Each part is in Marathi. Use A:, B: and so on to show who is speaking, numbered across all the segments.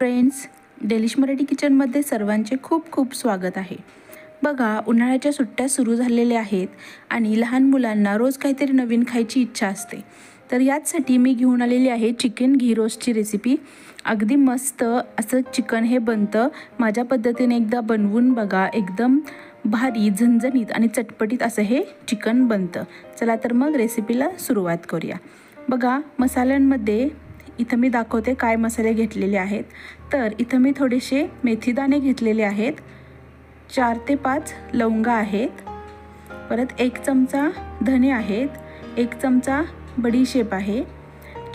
A: फ्रेंड्स डेलिश मराठी किचनमध्ये सर्वांचे खूप खूप स्वागत आहे. बघा उन्हाळ्याच्या सुट्ट्या सुरू झालेल्या आहेत आणि लहान मुलांना रोज काहीतरी नवीन खायची इच्छा असते. तर याचसाठी मी घेऊन आलेली आहे चिकन घी रोस्टची रेसिपी अगदी मस्त असं चिकन हे बनतं. माझ्या पद्धतीने एकदा बनवून बघा एकदम भारी झणझणीत आणि चटपटीत असं हे चिकन बनतं. चला तर मग रेसिपीला सुरुवात करूया. बघा मसाल्यांमध्ये इथं मी दाखवते काय मसाले घेतलेले आहेत. तर इथं मी थोडेसे मेथीदाणे घेतलेले आहेत. चार ते पाच लवंगा आहेत. परत एक चमचा धने आहेत. एक चमचा बडीशेप आहे.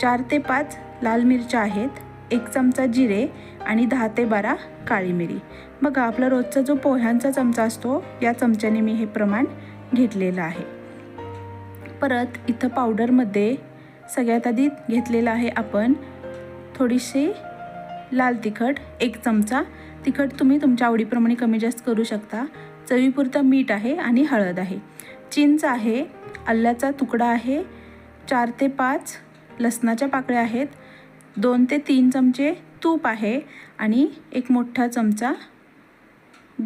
A: चार ते पाच लाल मिरच्या आहेत. एक चमचा जिरे आणि दहा ते बारा काळी मिरी. बघा आपला रोजचा जो पोह्यांचा चमचा असतो या चमच्याने मी हे प्रमाण घेतलेलं आहे. परत इथं पावडरमध्ये सगळ्यात आधी घेतलेलं आहे आपण थोडीशी लाल तिखट एक चमचा. तिखट तुम्ही तुमच्या आवडीप्रमाणे कमी जास्त करू शकता. चवीपुरतं मीठ आहे आणि हळद आहे. चिंच आहे आल्याचा तुकडा आहे चार ते पाच लसणाच्या पाकळ्या आहेत दोन ते तीन चमचे तूप आहे आणि एक मोठा चमचा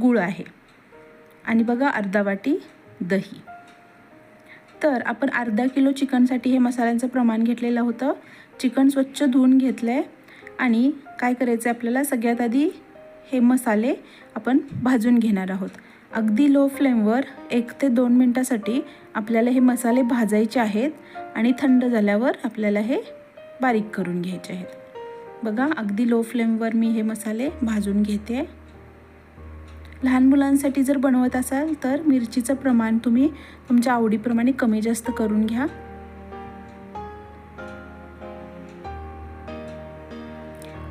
A: गूळ आहे. आणि बघा अर्धा वाटी दही. तर आपण अर्धा किलो चिकनसाठी हे मसाल्यांचं प्रमाण घेतलेलं होतं. चिकन स्वच्छ धुवून घेतलं आहे आणि काय करायचं आहे आपल्याला? सगळ्यात आधी हे मसाले आपण भाजून घेणार आहोत. अगदी लो फ्लेमवर एक ते दोन मिनटासाठी आपल्याला हे मसाले भाजायचे आहेत आणि थंड झाल्यावर आपल्याला हे बारीक करून घ्यायचे आहेत. बघा अगदी लो फ्लेमवर मी हे मसाले भाजून घेते. लहान मुलांसाठी जर बनवत असाल तर मिरचीचं प्रमाण तुम्ही तुमच्या आवडीप्रमाणे कमी जास्त करून घ्या.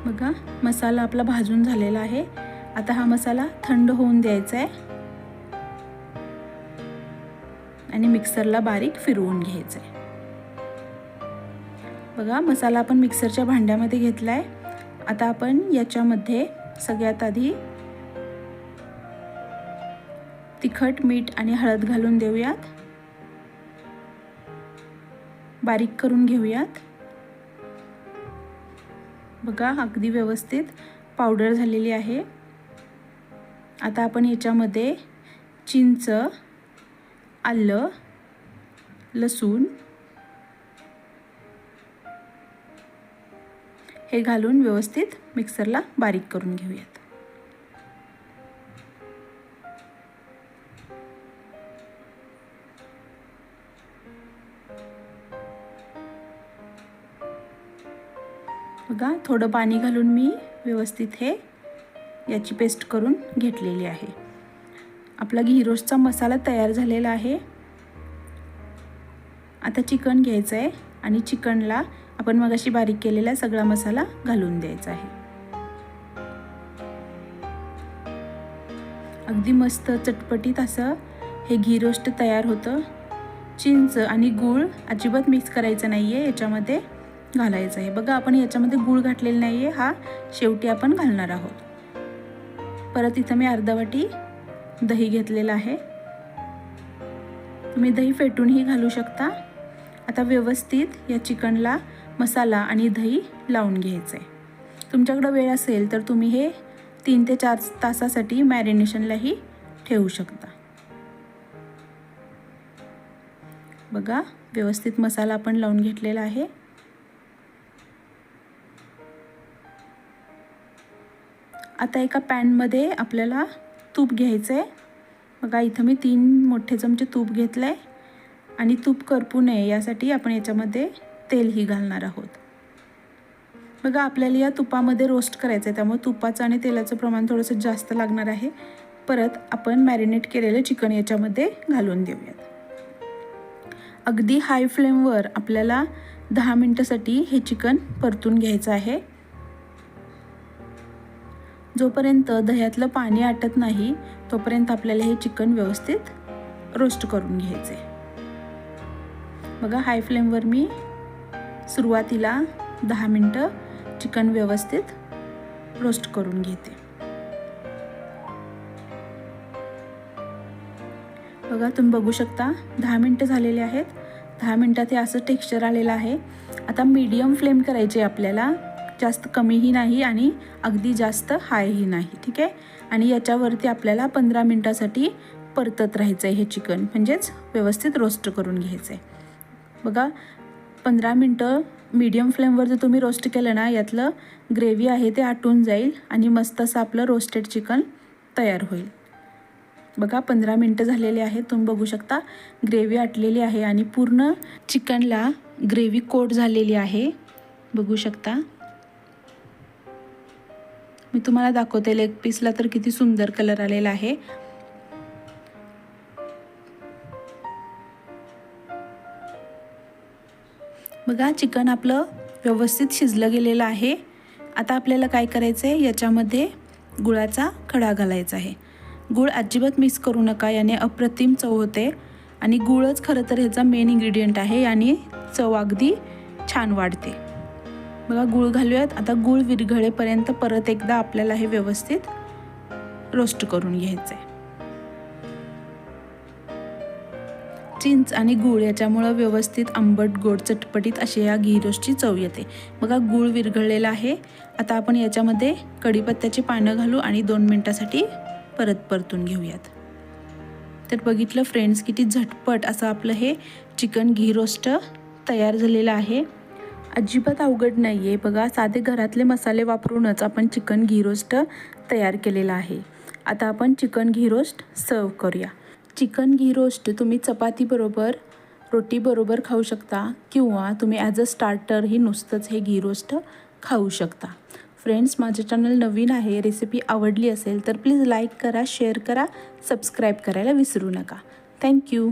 A: बघा मसाला आपला भाजून झालेला आहे. आता हा मसाला थंड होऊन द्यायचा आहे. आणि मिक्सरला बारीक फिरवून घ्यायचं आहे. बघा मसाला आपण मिक्सरच्या भांड्यामध्ये घेतला आहे आता आपण याच्यामध्ये सगळ्यात आधी तिखट मीठ आणि हळद घालून देऊयात. बारीक करून घेऊयात. बघा अगदी व्यवस्थित पावडर झालेली आहे. आता आपण याच्यामध्ये चिंच आलं लसूण हे घालून व्यवस्थित मिक्सरला बारीक करून घेऊयात. बघा थोडं पाणी घालून मी व्यवस्थित हे याची पेस्ट करून घेतलेली आहे. आपला घी रोस्टचा मसाला तयार झालेला आहे. आता चिकन घ्यायचं आहे आणि चिकनला आपण मग अशी बारीक केलेला सगळा मसाला घालून द्यायचा आहे. अगदी मस्त चटपटीत असं हे घी रोस्ट तयार होतं. चिंच आणि गूळ अजिबात मिक्स करायचं नाही आहे याच्यामध्ये घालायचं आहे. बघा आपण याच्यामध्ये गूळ घातलेला नाही आहे हा शेवटी आपण घालणार आहोत. परत इथं मी अर्धा वाटी दही घेतलेलं आहे. तुम्ही दही फेटूनही घालू शकता. आता व्यवस्थित या चिकनला मसाला आणि दही लावून घ्यायचं आहे तुमच्याकडं वेळ असेल तर तुम्ही हे तीन ते चार तासासाठी मॅरिनेशनलाही ठेवू शकता. बघा व्यवस्थित मसाला आपण लावून घेतलेला आहे. आता एका पॅनमध्ये आपल्याला तूप घ्यायचं आहे बघा इथं मी तीन मोठे चमचे तूप घेतलं आहे आणि तूप करपू नये यासाठी आपण याच्यामध्ये तेलही घालणार आहोत. बघा आपल्याला या तुपामध्ये रोस्ट करायचं आहे त्यामुळे तुपाचं आणि तेलाचं प्रमाण थोडंसं जास्त लागणार आहे. परत आपण मॅरिनेट केलेलं चिकन याच्यामध्ये घालून देऊयात. अगदी हाय फ्लेमवर आपल्याला दहा मिनटासाठी हे चिकन परतून घ्यायचं आहे. जोपर्यंत दह्यातलं पाणी आटत नाही तोपर्यंत आपल्याला हे चिकन व्यवस्थित रोस्ट करून घ्यायचं आहे बघा हाय फ्लेमवर मी सुरुवातीला दहा मिनटं चिकन व्यवस्थित रोस्ट करून घेते. बघा तुम्ही बघू शकता दहा मिनटं झालेले आहेत. दहा मिनटात हे असं टेक्स्चर आलेलं आहे. आता मीडियम फ्लेम करायची आपल्याला. जास्त कमीही नाही आणि अगदी जास्त हायही नाही ठीक आहे? आणि याच्यावरती आपल्याला पंधरा मिनटासाठी परतत राहायचं आहे हे चिकन. म्हणजेच व्यवस्थित रोस्ट करून घ्यायचं आहे बघा पंधरा मिनटं मीडियम फ्लेमवर जर तुम्ही रोस्ट केलं ना यातलं ग्रेव्ही आहे ते आटून जाईल आणि मस्त असं आपलं रोस्टेड चिकन तयार होईल. बघा पंधरा मिनटं झालेले आहेत. तुम्ही बघू शकता ग्रेव्ही आटलेली आहे आणि पूर्ण चिकनला ग्रेव्ही कोट झालेली आहे. बघू शकता. मी तुम्हाला दाखवते लेग पीसला तर किती सुंदर कलर आलेला आहे. बघा चिकन आपलं व्यवस्थित शिजलं गेलेलं आहे. आता आपल्याला काय करायचं आहे याच्यामध्ये गुळाचा खडा घालायचा आहे. गूळ अजिबात मिक्स करू नका याने अप्रतिम चव होते. आणि गुळच खरं तर ह्याचा मेन इंग्रेडियंट आहे आणि चव अगदी छान वाढते. बघा गूळ घालूयात. आता गूळ विरघळेपर्यंत परत एकदा आपल्याला हे व्यवस्थित रोस्ट करून घ्यायचं आहे चिंच आणि गूळ याच्यामुळं व्यवस्थित आंबट गोड चटपटीत अशी या घी रोस्टची चव येते. बघा गूळ विरघळलेला आहे. आता आपण याच्यामध्ये कढीपत्त्याची पानं घालू आणि दोन मिनटासाठी परत परतून घेऊयात. तर बघितलं फ्रेंड्स किती झटपट असं आपलं हे चिकन घी रोस्ट तयार झालेलं आहे. अजिबात अवघड नाही आहे बघा साधे घरातले मसाले वापरूनच आपण चिकन घी रोस्ट तयार केलेला आहे. आता आपण चिकन घी रोस्ट सर्व करूया. चिकन घी रोस्ट तुम्ही चपातीबरोबर रोटीबरोबर खाऊ शकता किंवा तुम्ही ॲज अ स्टार्टर ही नुसतंच हे घी रोस्ट खाऊ शकता. फ्रेंड्स माझे चॅनल नवीन आहे रेसिपी आवडली असेल तर प्लीज लाईक करा शेअर करा सबस्क्राईब करायला विसरू नका. थँक्यू